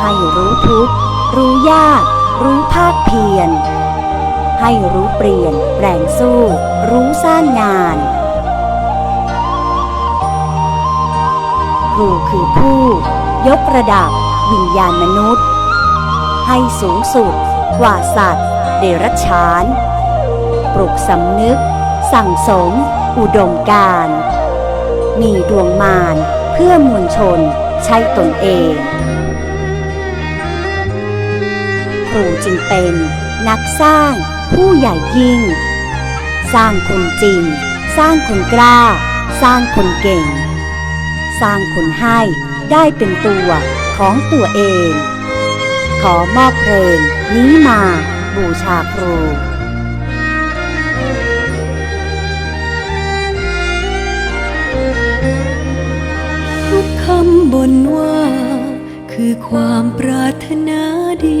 ให้รู้ทุก รู้ยาก รู้ภาคเพียร ให้รู้เปลี่ยน แปลงสู้ รู้สร้างงาน ครูคือผู้ ยกระดับ วิญญาณมนุษย์ ให้สูงสุด กว่าสัตว์ เดรัจฉาน ปลุกสำนึก สั่งสม อุดมการมีดวงมารเพื่อมวลชนใช่ตนเอง ครูจึงเป็น นักสร้างผู้ใหญ่ยิ่ง สร้างคนจริง สร้างคนกล้า สร้างคนเก่ง สร้างคนให้ได้เป็นตัวของตัวเอง ขอมอบเพลงนี้มาบูชาครูทุกคำบนว่า คือความปรารถนาดี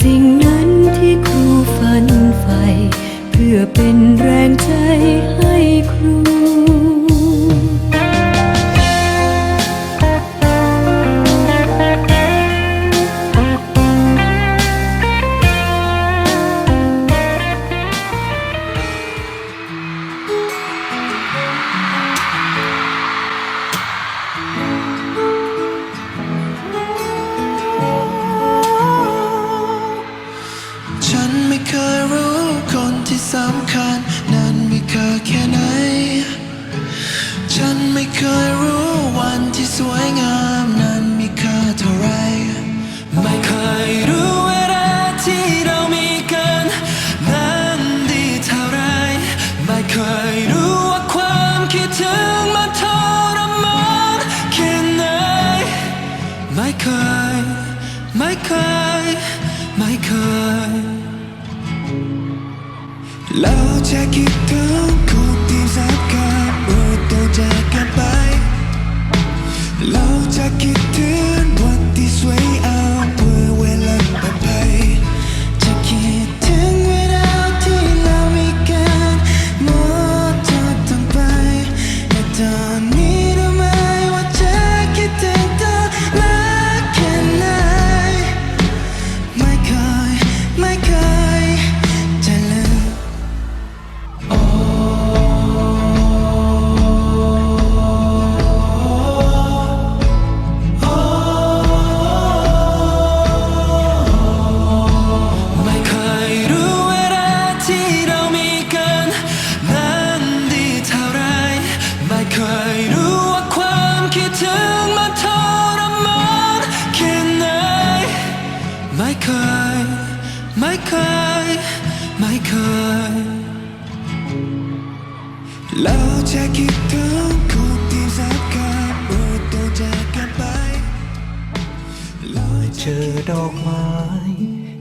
สิ่งนั้นที่ครูฝันใฝ่เพื่อเป็น เไม่เคย แล้จะคิดถึงคนที่สักการต้องจากกันไป แล้จะคิดถึง ไม่เคย ไม่เคย แล้วจะคิดถึงคนที่สักการเมื่อต้องจากกันไปเจอดอกไม้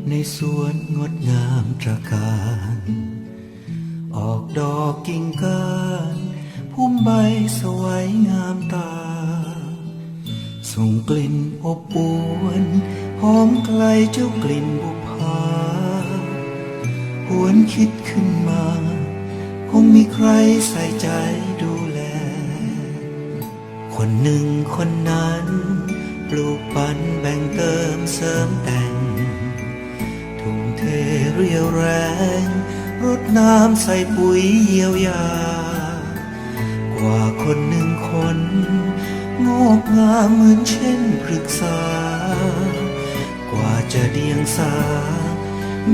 ในสวนงดงามตระการ ออกดอกกิ่งก้านพุ่มใบสวยงามตา ส่งกลิ่นอบอวนหอมไกลเจ้ากลิ่นบุพา หวนคิดขึ้นมา คงมีใครใส่ใจดูแล คนหนึ่งคนนั้นปลูกปันแบ่งเติมเสริมแต่ง ทุ่มเทเรียวแรง รดน้ำใส่ปุ๋ยเยียวยา กว่าคนหนึ่งคนงอกงามเหมือนเช่นพฤกษา กว่าจะเดียงสา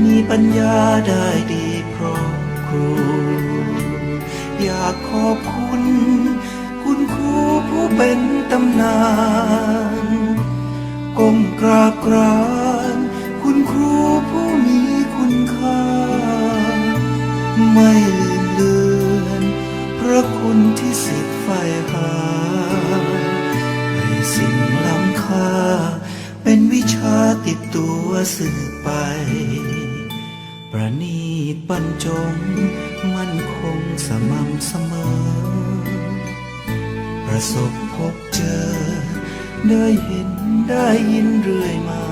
มีปัญญาได้ดีเพราะครู อยากขอบคุณ คุณครูผู้เป็นตำนานก้มกราบกรานคุณครูผู้มีคุณค่า ไม่ลืมเลือนพระคุณที่สิทธิ์ใฝ่หาให้สิ่งล้ำค่า ติดตัวสืบไป ประนีตบรรจง มั่นคงสม่ำเสมอ ประสบพบเจอ ได้เห็นได้ยินเรื่อยมา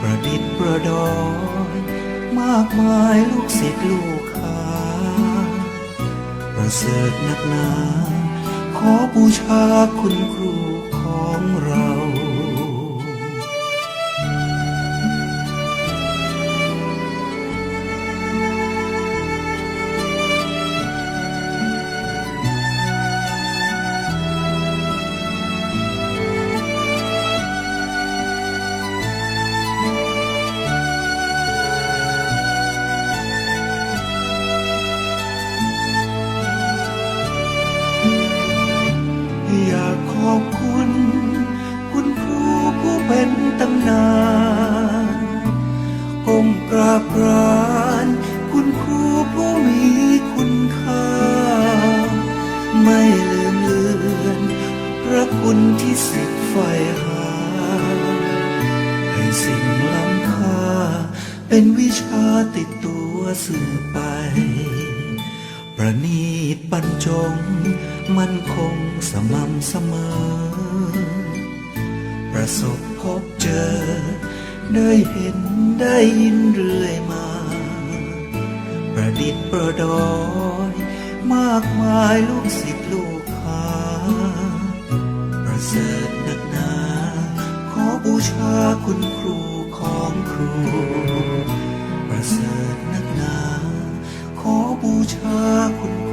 ประดิษฐ์ประดอยมากมายลูกศิษย์ลูกหาประเสริฐนักหนา ขอบูชาคุณครูของเรา ไม่ลืมเลือนพระคุณที่สิทธิ์ใฝ่หา ให้สิ่งล้ำค่า เป็นวิชาติดตัวสืบไป ประนีตบรรจง มั่นคงสม่ำเสมอ ประสบพบเจอ ได้เห็นได้ยินเรื่อยมา ประดิษฐ์ประดอย มากมายลูกศิษย์ลูกหาประเสริฐนักหนา ขอบูชาคุณครูของครู ประเสริฐนักหนา ขอบูชาคุณ